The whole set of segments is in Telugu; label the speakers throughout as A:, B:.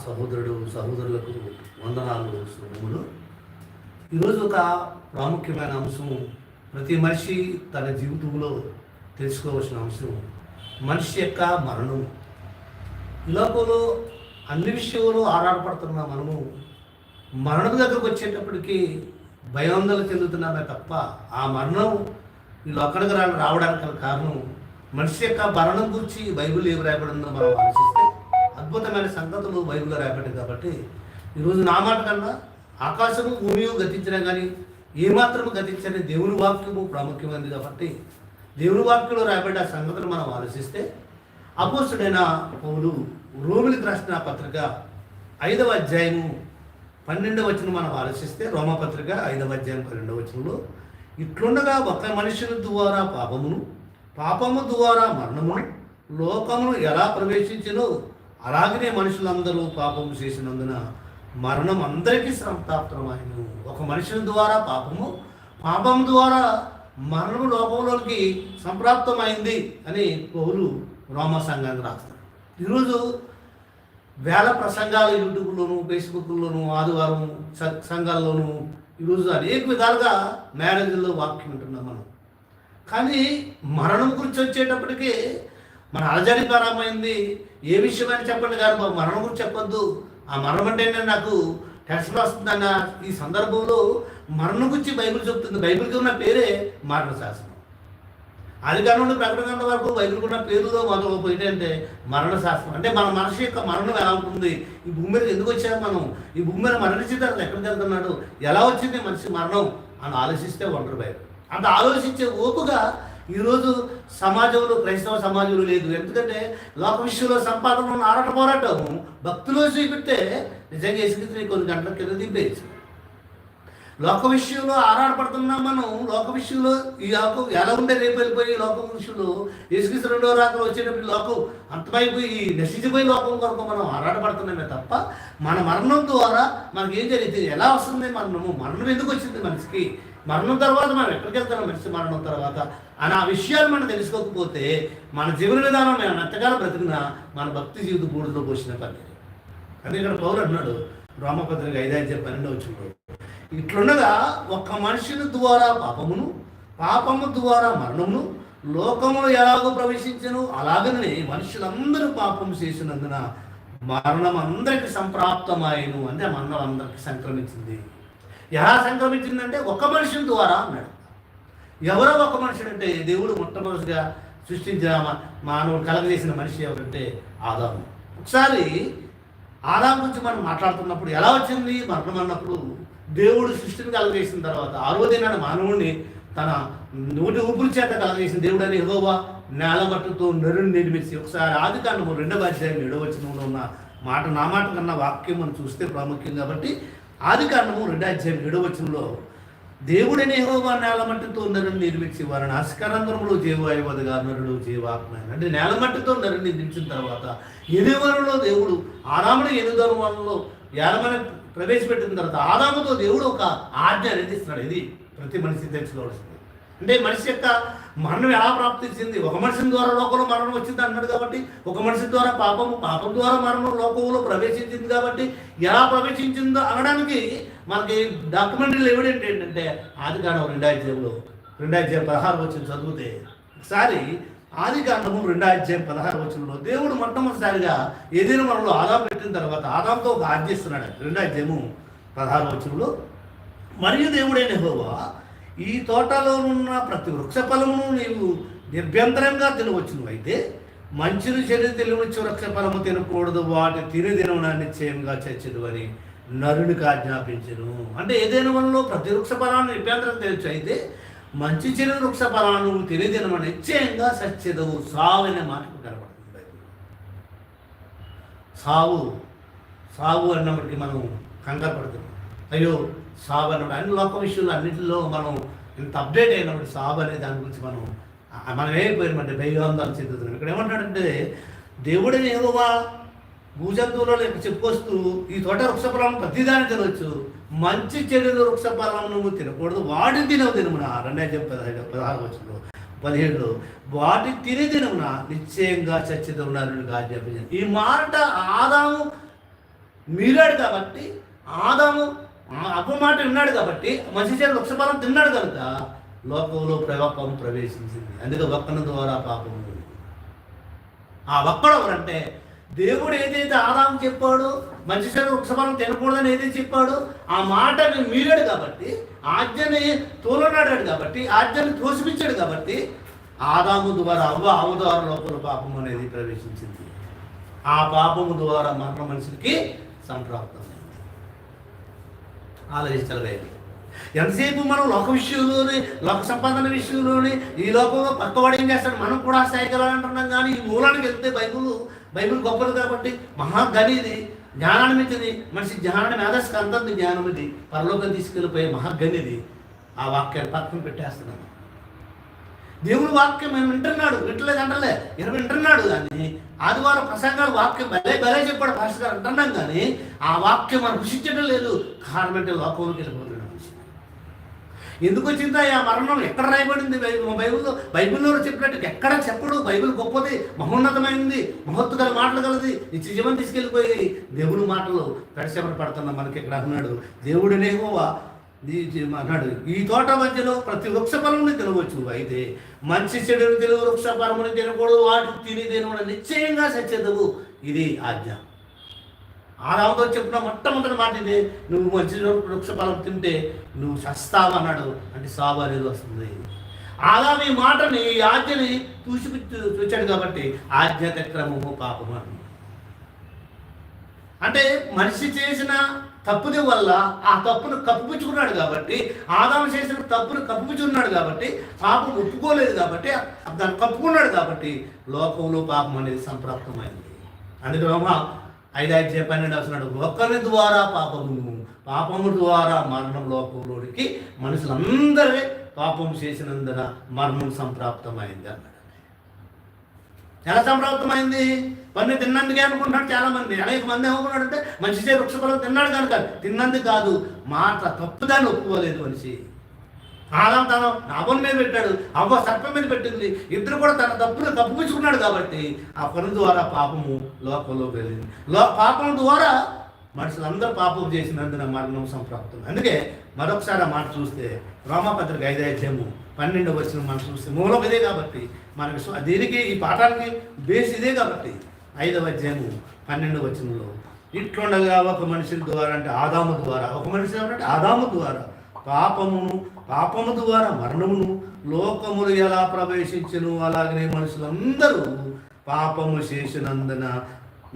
A: సహోదరుడు సహోదరులకు వందనాలు శుభములు ఈరోజు ఒక ప్రాముఖ్యమైన అంశం ప్రతి మనిషి తన జీవితంలో తెలుసుకోవాల్సిన అంశం మనిషి యొక్క మరణం ఈ లోకంలో అన్ని విషయంలో ఆరాటపడుతున్న మనము మరణం దగ్గరకు వచ్చేటప్పటికి భయాందోళన చెందుతున్నామే తప్ప ఆ మరణం ఈ లోకానికి రావడానికి కారణం మనిషి యొక్క మరణం గురించి బైబిల్ ఏమి రాయబడిందో మనం ఆలోచిస్తాం అద్భుతమైన సంగతులు బైబిల్లో రాయబడింది కాబట్టి ఈరోజు నా మాట కన్నా ఆకాశము భూమి గతించినా కానీ ఏమాత్రం గతించని దేవుని వాక్యము ప్రాముఖ్యమైనది కాబట్టి దేవుని వాక్యంలో రాయబడ్డ ఆ సంగతులు మనం ఆలోచిస్తే అపోసుడైన పౌలు రోమిలికి రాసిన పత్రిక ఐదవ అధ్యాయము పన్నెండవ వచనం మనం ఆలోచిస్తే రోమపత్రిక ఐదవ అధ్యాయం పన్నెండవ వచనంలో ఇట్లుండగా ఒక మనుషుల ద్వారా పాపమును పాపము ద్వారా మరణమును లోకమును ఎలా ప్రవేశించినో? అలాగనే మనుషులందరూ పాపం చేసినందున మరణం అందరికీ సంతాప్తమైన ఒక మనుషుల ద్వారా పాపము పాపం ద్వారా మరణము లోపంలోకి సంప్రాప్తమైంది అని పౌరు రోమ సంఘానికి రాస్తారు ఈరోజు వేల ప్రసంగాలు యూట్యూబ్లోను ఫేస్బుక్లోను ఆదివారం సంఘాల్లోనూ ఈరోజు అనేక విధాలుగా మ్యారేజ్లో వాక్యం ఉంటున్నాం మనం. కానీ మరణం గురించి వచ్చేటప్పటికి మన అలజడికరమైంది ఏ విషయమైనా చెప్పండి కాదు బాబు మరణం గురించి చెప్పొద్దు. ఆ మరణం అంటేనే నాకు టెన్షన్ వస్తుందన్న ఈ సందర్భంలో మరణం గురించి బైబిల్ చెప్తుంది. బైబిల్కి ఉన్న పేరే మరణ శాసనం. అధికారం నుండి ప్రకటన వరకు బైబిల్కి ఉన్న పేరులో మొదలు ఏంటంటే మరణ శాస్త్రం అంటే మన మనిషి యొక్క మరణం ఎలా ఉంటుంది? ఈ భూమి మీద ఎందుకు వచ్చాము మనం? ఈ భూమి మీద మరణించిన అసలు ఎక్కడికి వెళ్తున్నాడు? ఎలా వచ్చింది మనిషి మరణం? అని ఆలోచిస్తే ఒంటరి బైబిల్. అంత ఆలోచించే ఓపుగా ఈరోజు సమాజంలో క్రైస్తవ సమాజంలో లేదు. ఎందుకంటే లోక విషయంలో సంపాదనలో ఆరాట పోరాటం భక్తులు చూపితే నిజంగా ఇసుకితే కొన్ని గంటల కింద దింపేయచ్చు. లోక విషయంలో ఆరాటపడుతున్నాం మనం. లోక విషయంలో ఈ లోకం ఎలా ఉండే రేపు వెళ్ళిపోయి ఈ లోకం విషయంలో యేసుక్రీస్తు రెండో రాకలు వచ్చేటప్పుడు లోకం అంతమైపోయి నశించిపోయి లోకం కొరకు మనం ఆరాటపడుతున్నామే తప్ప మన మరణం ద్వారా మనకి ఏం జరిగింది ఎలా వస్తుంది మరణము? మరణం ఎందుకు వచ్చింది మనిషికి? మరణం తర్వాత మనం ఎక్కడికి వెళ్తాం మనిషి మరణం తర్వాత. అని ఆ విషయాలు మనం తెలుసుకోకపోతే మన జీవన విధానం మనం ఎంతకాలం బ్రతికినా మన భక్తి జీవిత బూడిలో పోసిన పని. అని ఇక్కడ పౌరు అన్నాడు రోమపత్రిక చెప్పి పన్నెండు వచ్చిండు ఇట్లుండగా ఒక్క మనుషుని ద్వారా పాపమును పాపము ద్వారా మరణమును లోకములు ఎలాగో ప్రవేశించను అలాగనే మనుషులందరూ పాపం చేసినందున మరణం అందరికి సంప్రాప్తమాయను అంటే మరణం అందరికి సంక్రమించింది. ఎలా సంక్రమించిందంటే ఒక మనిషిని ద్వారా అన్నాడు. ఎవరో ఒక మనుషుడు అంటే దేవుడు మొట్టమొదటిగా సృష్టించిన మానవుడు కలగజేసిన మనిషి ఎవరంటే ఆదాము. ఒకసారి ఆదాం గురించి మనం మాట్లాడుతున్నప్పుడు ఎలా వచ్చింది? మరణం అన్నప్పుడు దేవుడు సృష్టిని కలగజేసిన తర్వాత ఆరో దినాడు మానవుడిని తన నోటి ఊపిరి చేత కలగజేసిన దేవుడు అని ఎగోవా నేలమట్టుతో నరుని నిర్మించి ఒకసారి ఆది కాండము రెండవ అధ్యాయం ఏడవ వచనంలో ఉన్న మాట నా మాట కన్నా వాక్యం మనం చూస్తే ప్రాముఖ్యం కాబట్టి ఆది కారణము రెండాధ్యాయం అధ్యాయం ఏడవ వచనంలో దేవుడని యెహోవా నేల మట్టితో నరుని నిర్మించి వారి నాశకరంధ్రములు జీవాయువదగా నరుడు జీవాత్మ అంటే నేల మట్టితో నరుని నిర్మించిన తర్వాత ఎనివరంలో దేవుడు ఆరాముడు ఎనుదరువలలో ఏలమని ప్రవేశపెట్టిన తర్వాత ఆదాముతో దేవుడు ఒక ఆజ్ఞ అనేది ఇస్తున్నాడు ఇది ప్రతి మనిషి తెలుసుకోవాల్సింది. అంటే మనిషి యొక్క మరణం ఎలా ప్రాప్తించింది? ఒక మనిషి ద్వారా లోకంలో మరణం వచ్చింది అన్నాడు కాబట్టి ఒక మనిషి ద్వారా పాపము పాపం ద్వారా మరణం లోకంలో ప్రవేశించింది కాబట్టి ఎలా ప్రవేశించిందో అనడానికి మనకి డాక్యుమెంటరీలు ఎవిడెంట్ ఏంటంటే ఆది కాండం రెండో అధ్యాయంలో రెండో అధ్యాయం పదహారు వచ్చిన చదివితే ఒకసారి ఆది కాండము రెండో అధ్యాయం పదహారు వచనంలో దేవుడు మొట్టమొదటిసారిగా ఏదైనా మనలో ఆదాం పెట్టిన తర్వాత ఆదాంతో ఒక ఇస్తున్నాడు. రెండో అధ్యాయము పదహారు వచనంలో మరియు దేవుడైన హోవా ఈ తోటలో ఉన్న ప్రతి వృక్ష ఫలమును నీవు నిర్భ్యంతరంగా తినవచ్చును. అయితే మంచిని చెడు తెలియవచ్చు వృక్ష ఫలము తినకూడదు. వాటి తిని దినమున నిశ్చయంగా చచ్చదు అని నరునికి ఆజ్ఞాపించను. అంటే ఏదైనా వల్ల ప్రతి వృక్ష ఫలాన్ని నిర్భ్యంతరం తెలియచ్చు అయితే మంచి చెడు వృక్ష ఫలాన్ని తిని దినమున నిశ్చయంగా సచ్చెదవు సావు అనే మాటకు కనబడుతుంది. సావు సావు అన్నప్పటికీ మనం కంగారు పడుతున్నాం. అయ్యో సాబ్ అన్నప్పుడు అన్ని లోక విషయంలో అన్నింటిలో మనం ఇంత అప్డేట్ అయినప్పుడు సాబ్ అనే దాని గురించి మనం మనం ఏమైపోయినమంటే భయగాంధాలు చెందుతున్నాం. ఇక్కడ ఏమంటాడంటే దేవుడిని ఏదోవా భూజంతువులో చెప్పుకొస్తూ ఈ తోట వృక్షఫలం ప్రతిదాన్ని తినవచ్చు మంచి చెడు వృక్షఫలం నువ్వు తినకూడదు. వాటిని తినవు తినమున రెండే పదహైదు పదహారు వచ్చిన పదిహేడు వాటి తిని తినమున నిశ్చయంగా చచ్చిత ఉన్నారు ఆజ్ఞాపించారు ఈ మాట ఆదాము మీరాడు కాబట్టి ఆదాము అప్ప మాట విన్నాడు కాబట్టి మంచి చేతి వృక్షఫలం తిన్నాడు కనుక లోకంలో ప్రవాపం ప్రవేశించింది. అందుకే ఒక్కన ద్వారా పాపం ఆ ఒక్కడు ఎవరంటే దేవుడు ఏదైతే ఆదాం చెప్పాడు మంచి చెడు వృక్షఫలం తినకూడదని ఏదైతే చెప్పాడు ఆ మాటని మీరాడు కాబట్టి ఆజ్ఞని తోలనాడాడు కాబట్టి ఆజ్ఞని తోసిపించాడు కాబట్టి ఆదాము ద్వారా అవ్వ అవ్వ ద్వారా లోపల పాపం అనేది ప్రవేశించింది. ఆ పాపము ద్వారా మరణ మనుషులకి సంప్రాప్తం. ఆలోచించలేదు ఎంతసేపు మనం లోక విషయంలోనే లోక సంపాదన విషయంలోనే ఈ లోకంలో పక్కవాడు ఏం చేస్తాడు? మనం కూడా అంటున్నాం కానీ ఈ మూలానికి వెళ్తే బైబుల్ బైబిల్ గొప్పది కాబట్టి మహాగనిది జ్ఞానాన్నిమితిది మనిషి జ్ఞానాన్ని మేధస్కి అంతంది జ్ఞానం ఇది పరలోకం తీసుకెళ్ళిపోయే మహాగనిది ఆ వాక్యాన్ని పక్కన పెట్టేస్తున్నాను. దేవుని వాక్యం మేము వింటున్నాడు. వింటలేదు అంటలే ఇరవై వింటున్నాడు కానీ ఆదివారం ప్రసంగాలు వాక్యం భలే భలే చెప్పాడు భాష గారు. అంటున్నాం కానీ ఆ వాక్యం మనం రుషించడం లేదు. కారణం అంటే లోకంలోకి వెళ్ళిపోతున్నాడు ఎందుకు వచ్చిందా? ఆ మరణం ఎక్కడ రాయబడింది? బైబిల్లో బైబిల్లో చెప్పినట్టు ఎక్కడ చెప్పడు? బైబిల్ గొప్పది మహోన్నతమైంది మహత్తు గల మాటలు కలది ఈ తీసుకెళ్ళిపోయి దేవుని మాటలు పరిశ్రమ పడుతున్న మనకి ఇక్కడ అన్నాడు. అన్నాడు ఈ తోట మధ్యలో ప్రతి వృక్ష తినవచ్చు. అయితే మంచి చెడుని తెలుగు వృక్ష ఫలముని తినకూడదు వాటి తిని తినకూడదు నిశ్చయంగా సత్యదవు ఇది ఆజ్ఞ. ఆరాముతో చెప్పిన మొట్టమొదటి మాట ఇది. నువ్వు మంచి వృక్ష ఫలం తింటే నువ్వు సస్తావు అన్నాడు. అంటే సాబు అనేది వస్తుంది. ఆదాం ఈ మాటని ఈ ఆజ్ఞని చూసి చూచాడు కాబట్టి ఆజ్ఞ క్రమము పాపము అంటే మనిషి చేసిన తప్పుది వల్ల ఆ తప్పును కప్పుపుచ్చుకున్నాడు కాబట్టి ఆదాము చేసిన తప్పును కప్పుపుచ్చుకున్నాడు కాబట్టి పాపం ఒప్పుకోలేదు కాబట్టి దాన్ని కప్పుకున్నాడు కాబట్టి లోకంలో పాపం అనేది సంప్రాప్తమైంది. అందుకే ఐదు ఐదు పన్నెండు వస్తున్నాడు ఒకరి ద్వారా పాపము పాపము ద్వారా మరణం లోకంలోనికి మనుషులందరే పాపం చేసినందున మరణం సంప్రాప్తమైంది అన్నాడు. ఎలా సంప్రాప్తమైంది పన్ను తిన్నందుకే అనుకుంటున్నాడు చాలా మంది అనేక మంది ఏమనుకున్నాడు అంటే మంచి చేతి వృక్షఫలం తిన్నాడు కనుక తిన్నందుకు కాదు. మాట తప్పుదాన్ని ఒప్పుకోలేదు మనిషి. ఆదాం తన నాభం మీద పెట్టాడు. అవ్వ సర్పం మీద పెట్టింది. ఇద్దరు కూడా తన తప్పును తప్పుపుచ్చుకున్నాడు కాబట్టి ఆ పని ద్వారా పాపము లోకంలో వెళ్ళింది లో పాపం ద్వారా మనుషులందరూ పాపం చేసినందున మరణం సంప్రాప్తం. అందుకే మరొకసారి ఆ మాట చూస్తే రోమపత్రిక ఐదాధ్యము పన్నెండు వచ్చిన మనం చూస్తే మూలం ఇదే కాబట్టి మనకు దీనికి ఈ పాఠానికి బేస్ ఇదే కాబట్టి. ఐదవ అధ్యాయము పన్నెండు వచనంలో ఇట్లుండగా ఒక మనిషి ద్వారా అంటే ఆదాము ద్వారా ఒక మనిషి అంటే ఆదాము ద్వారా పాపమును పాపము ద్వారా మరణమును లోకములు ఎలా ప్రవేశించను? అలాగనే మనుషులందరూ పాపము చేసినందున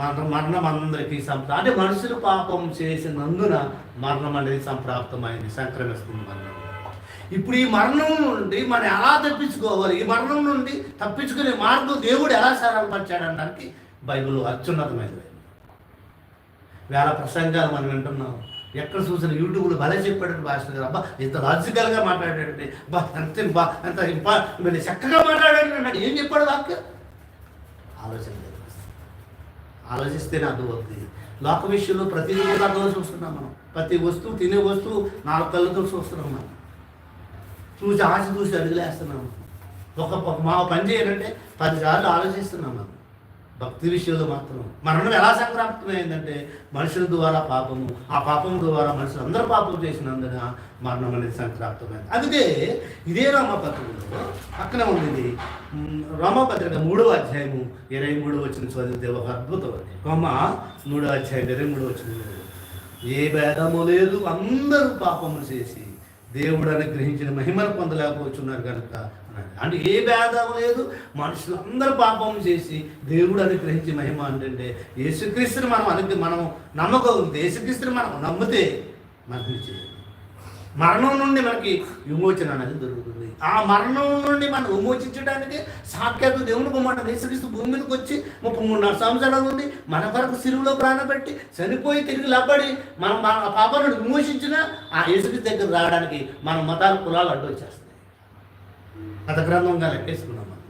A: మరణం మరణం అందరికీ సంప్రా అంటే మనుషులు పాపం చేసినందున మరణం అనేది సంప్రాప్తమైంది సంక్రమిస్తుంది మరణం. ఇప్పుడు ఈ మరణం నుండి మనం ఎలా తప్పించుకోవాలి? ఈ మరణం నుండి తప్పించుకునే మార్గం దేవుడు ఎలా సరళపరిచాడనడానికి బైబిల్ అత్యున్నతమైనది. వేల ప్రసంగాలు మనం వింటున్నాం. ఎక్కడ చూసిన యూట్యూబ్లో భలే చెప్పాడు భాష అబ్బా ఇంత లాజికల్గా మాట్లాడాడండి. అబ్బా ఎంత బా ఎంత ఇంపా చక్కగా మాట్లాడాడు అన్నాడు. ఏం చెప్పాడు వాక్యం ఆలోచన ఆలోచిస్తేనే అర్థమవుతుంది లోక విషయంలో ప్రతి అర్థం చూస్తున్నాం మనం. ప్రతి వస్తువు తినే వస్తువు నాలుగు కళ్ళతో చూస్తున్నాం మనం. చూసి ఆశ చూసి అడుగులేస్తున్నాము ఒక మా పని చేయాలంటే పదిసార్లు ఆలోచిస్తున్నాం మనం. భక్తి విషయంలో మాత్రం. మరణం ఎలా సంక్రాంతమైందంటే మనుషుల ద్వారా పాపము ఆ పాపం ద్వారా మనుషులు అందరూ పాపం చేసినందున మరణం అనేది సంక్రాంతమైంది. అందుకే ఇదే రామపత్రికలో పక్కన ఉంది రామపత్రిక మూడవ అధ్యాయము ఇరవై మూడు వచ్చిన చదివితే ఒక అద్భుతం అది కొమ్మ మూడవ అధ్యాయం ఇరవై మూడు వచ్చిన ఏ భేదము లేదు అందరూ పాపము చేసి దేవుడు అనుగ్రహించిన మహిమను పొందలేకపోతున్నారు కనుక అంటే ఏ భేదం లేదు. మనుషులు అందరూ పాపం చేసి దేవుడు అనుగ్రహించే మహిమ అంటే యేసుక్రీస్తుని మనం అనుగ్రహం మనం నమ్మకం యేసుక్రీస్తుని మనం నమ్మితే మనకి మరణం నుండి మనకి విమోచన అనేది దొరుకుతుంది. ఆ మరణం నుండి మనం విమోచించడానికి సాక్షాత్ దేవుని కుమారుడు యేసుక్రీస్తు భూమి మీదకి వచ్చి ముప్పై మూడున్నర సంవత్సరాలు ఉంది మన వరకు సిరువులో ప్రాణపెట్టి చనిపోయి తిరిగి లబ్బడి మనం మన పాపాలను విమోచించిన ఆ యేసుక్రీస్తు దగ్గర రావడానికి మన మతాల కులాలు అడ్డు వచ్చేస్తాయి గత గ్రంథంగా లెక్కేసుకున్నాం మనం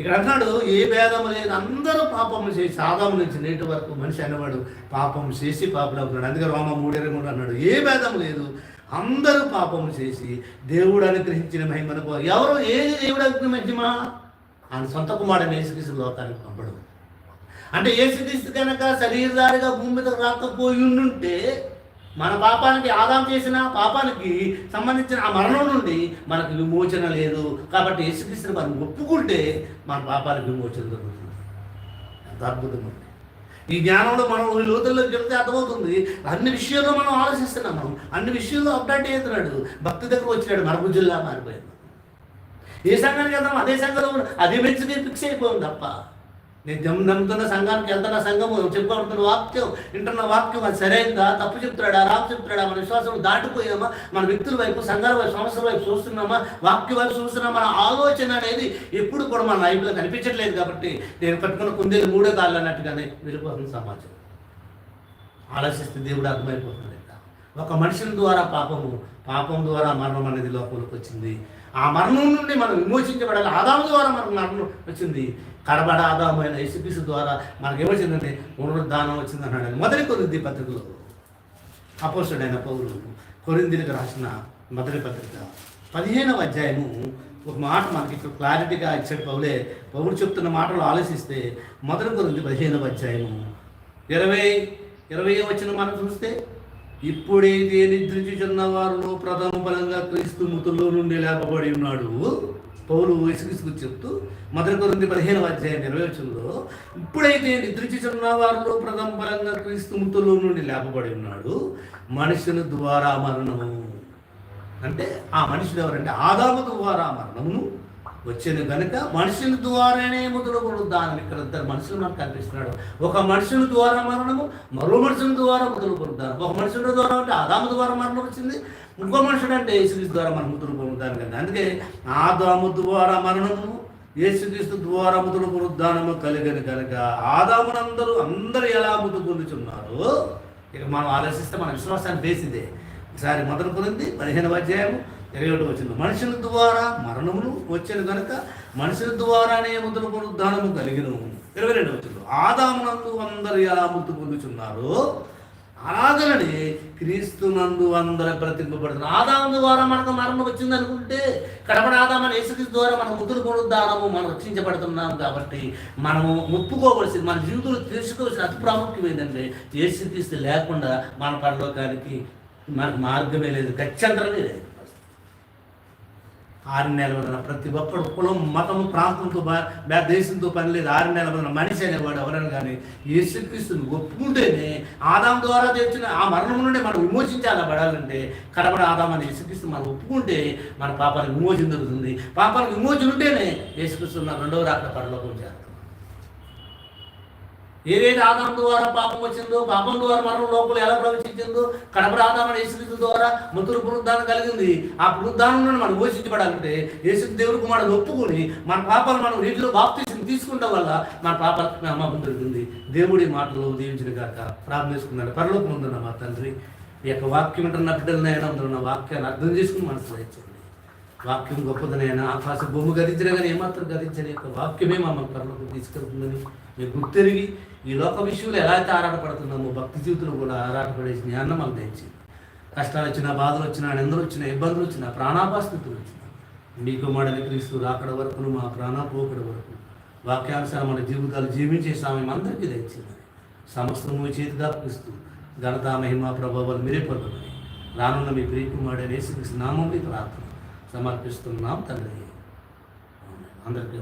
A: ఇక్కడ అన్నాడు ఏ భేదం లేదు. అందరూ పాపము చేసి ఆదాము నుంచి నేటి వరకు మనిషి అనేవాడు పాపం చేసి పాపలు అవుతున్నాడు. అందుకే రోమ మూడేరు మూడు అన్నాడు ఏ భేదం లేదు. అందరూ పాపము చేసి దేవుడు అనుగ్రహించిన మహిమను ఎవరు? ఏ దేవుడు అనుగ్రహించమా ఆయన సొంత కుమారుడు యేసుక్రీస్తు లోకానికి పంపడు. అంటే ఏసుక్రీస్తు కనుక శరీరదారిగా భూమి మీద రాకపోయి ఉండుంటే మన పాపానికి ఆదాం చేసిన పాపానికి సంబంధించిన ఆ మరణం నుండి మనకు విమోచన లేదు. కాబట్టి యేసుక్రీస్తుని మనం ఒప్పుకుంటే మన పాపాలకు విమోచన దొరుకుతుంది. ఎంత అద్భుతం ఉంది ఈ జ్ఞానంలో మనం ఈ లోతుల్లోకి వెళ్తే అర్థమవుతుంది. అన్ని విషయాల్లో మనం ఆలోచిస్తున్నాం మనం. అన్ని విషయాల్లో అప్డేట్ అవుతున్నాడు భక్తి దగ్గర వచ్చినాడు. మరబుజ్జుల్లా మారిపోయింది ఏ సంఘానికి వెళ్తాం అదే సంఘంలో అదే మెచ్చుకి ఫిక్స్ అయిపోయింది తప్ప. నేను నమ్ముతున్న సంఘానికి వెళ్తున్న సంఘము చెప్పుకుంటున్న వాక్యం వింటున్న వాక్యం అది సరైందా? తప్పు చెప్తున్నాడా? రాపు చెప్తున్నాడా? మన విశ్వాసం దాటిపోయామా? మన వ్యక్తుల వైపు సంఘాల వైపు సంస్థల వైపు చూస్తున్నామా? వాక్య వైపు చూస్తున్నామా? మన ఆలోచన అనేది ఎప్పుడు కూడా మన లైఫ్లో కనిపించట్లేదు కాబట్టి నేను పట్టుకున్న కుందేలు మూడో కాళ్ళు అన్నట్టుగానే వెళ్ళిపోతుంది సమాజం. ఆలోచిస్తే దేవుడు అర్థమైపోతుంది ఒక మనుషుల ద్వారా పాపము పాపం ద్వారా మరణం అనేది లోపలికి వచ్చింది. ఆ మరణం నుండి మనం విమోచించబడాలి. ఆదాము ద్వారా మనకు మరణం వచ్చింది. కడబడ ఆదామైన యేసుక్రీస్తు ద్వారా మనకు ఏమొచ్చిందంటే పునరుద్ధానం వచ్చింది అన్నాడు. మొదటి కొరింది పత్రికలో అపోసుడైన పౌరులు కొరిందిలకు రాసిన మొదటి పత్రిక. పదిహేనవ అధ్యాయము ఒక మాట మనకి ఇక్కడ క్లారిటీగా ఇచ్చాడు పౌలే. పౌరు చెప్తున్న మాటలు ఆలోచిస్తే మొదటి కొరింది పదిహేనవ అధ్యాయము. ఇరవై ఇరవై వచ్చిన మనం చూస్తే ఇప్పుడైతే నిద్రించుచున్న వారిలో ప్రథమ ఫలంగా క్రీస్తు మృతుల్లో నుండి లేపబడి ఉన్నాడు. పౌలు ఇసుగిసుకు చెప్తూ మొదటి కొరింది పదిహేను అధ్యాయం నిర్వచనంలో ఇప్పుడైతే నిద్రించుచున్న వారిలో ప్రథమ ఫలంగా క్రీస్తు మృతుల్లో నుండి లేపబడి ఉన్నాడు. మనుషుని ద్వారా మరణము. అంటే ఆ మనుషుడు ఎవరంటే ఆదాము ద్వారా మరణమును వచ్చాను కనుక మనుషుల ద్వారానే మొదలు పునరుద్ధానం ఇక్కడ ఇద్దరు మనుషులు మనకు కనిపిస్తున్నాడు. ఒక మనుషుల ద్వారా మరణము మరో మనుషుల ద్వారా మొదలు పునరుద్ధానం ఒక మనుషుల ద్వారా అంటే ఆదాము ద్వారా మరణం వచ్చింది ఇంకో మనుషుడు అంటే యేసుక్రీస్తు ద్వారా మనం మొదలు పొందుతాను కదా అందుకే ఆదాము ద్వారా మరణము యేసుక్రీస్తు ద్వారా మొదలు పునరుద్ధానము కలిగని కనుక ఆదామునందరూ అందరూ ఎలా మృతి పొందుతున్నారు ఇక మనం ఆలోచిస్తే మన విశ్వాసాన్ని బేసిదే. ఒకసారి మొదలు కొరింది పదిహేను అధ్యాయము. ఇరవై ఒకటి వచ్చింది మనుషుల ద్వారా మరణములు వచ్చిన కనుక మనుషుల ద్వారానే మొదలు పునరుద్ధానము కలిగిన ఇరవై రెండు వచ్చింది. ఆదామునందు అందరు ఎలా ముద్దు పొందుచున్నారు అలాగనే క్రీస్తునందు అందరు ప్రతింపబడుతున్నారు ఆదాము ద్వారా మనకు మరణం వచ్చింది అనుకుంటే కడపడ ఆదామని యేసుక్రీస్తు ద్వారా మనం ముద్దులు పునరుద్ధానము మనం రక్షించబడుతున్నాం కాబట్టి మనము ఒప్పుకోవలసింది మన జీవితంలో తెలుసుకోవాల్సిన అతి ప్రాముఖ్యం ఏంటంటే యేసుక్రీస్తు లేకుండా మన పరలోకానికి మనకు మార్గమే లేదు గచ్చంతరమే లేదు. ఆరు నెలల వలన ప్రతి ఒక్కడు కులం మతము ప్రాంతంతో బా దేశంతో పని లేదు. ఆరు నెలల వలన మనిషి అనేవాడు ఎవరైనా కానీ యేసుక్రీస్తుని ఒప్పుకుంటేనే ఆదాం ద్వారా తెచ్చిన ఆ మరణం నుండి మనం విమోచించాలా పడాలంటే కడబడ ఆదాం అని యేసుక్రీస్తు మనం ఒప్పుకుంటే మన పాపాలకు విమోచన దొరుకుతుంది పాపాలకు విమోచన ఉంటేనే యేసుక్రీస్తు మన రెండవ రాక పరలోకం చేస్తాం ఏదైతే ఆదాం ద్వారా పాపం వచ్చిందో పాపం ద్వారా మరణం లోపల ఎలా ప్రవేశించిందో కడప ఆదాం యేసుక్రీస్తు ద్వారా మృతులు పునరుద్ధానం కలిగింది. ఆ పునరుద్ధానం నుండి మనం ఘోషించబడాలంటే యేసు దేవుడికి కుమారుడు ఒప్పుకొని మన పాపాలు మనం నీటిలో బాప్తీసం తీసుకుంటాం వల్ల మన పాపాలకు అమ్మ దొరికింది దేవుడి మాటలు దీవించిన గాక చేసుకున్నాడు పరలోకం ఉందన్న మా తండ్రి ఈ యొక్క వాక్యం ఉంటున్న బిడ్డలనైనా ఉన్న వాక్యాన్ని అర్థం చేసుకుని మనసు ఇచ్చండి వాక్యం గొప్పదనైనా ఆకాశ భూమి గతించిన కానీ ఏమాత్రం గతించని యొక్క వాక్యమే మమ్మల్ని పరలోకం తీసుకెళ్తుందని మీరు గుర్తెరిగి ఈ లోక విషయంలో ఎలా అయితే ఆరాటపడుతున్నామో భక్తి జీవితంలో కూడా ఆరాటపడే జ్ఞానం మాకు దయచింది కష్టాలు వచ్చినా బాధలు వచ్చినా నిందలు వచ్చినా ఇబ్బందులు వచ్చినా ప్రాణాపాస్థితులు వచ్చినా. మీకు కుమారుని క్రీస్తు రాకడ వరకు మా ప్రాణాపోకడ వరకు వాక్యాంశాలు మన జీవితాలు జీవించే స్వామి అందరికీ దయచేయండి సమస్తము మీ చేతిగా అర్పిస్తూ ఘనత మహిమ ప్రభావాలు మీరే పొందమని రానున్న మీ ప్రియకుమారుడైన వేసుకృష్ణ నామం మీ ప్రార్థన సమర్పిస్తున్నాం తండ్రి. అందరికీ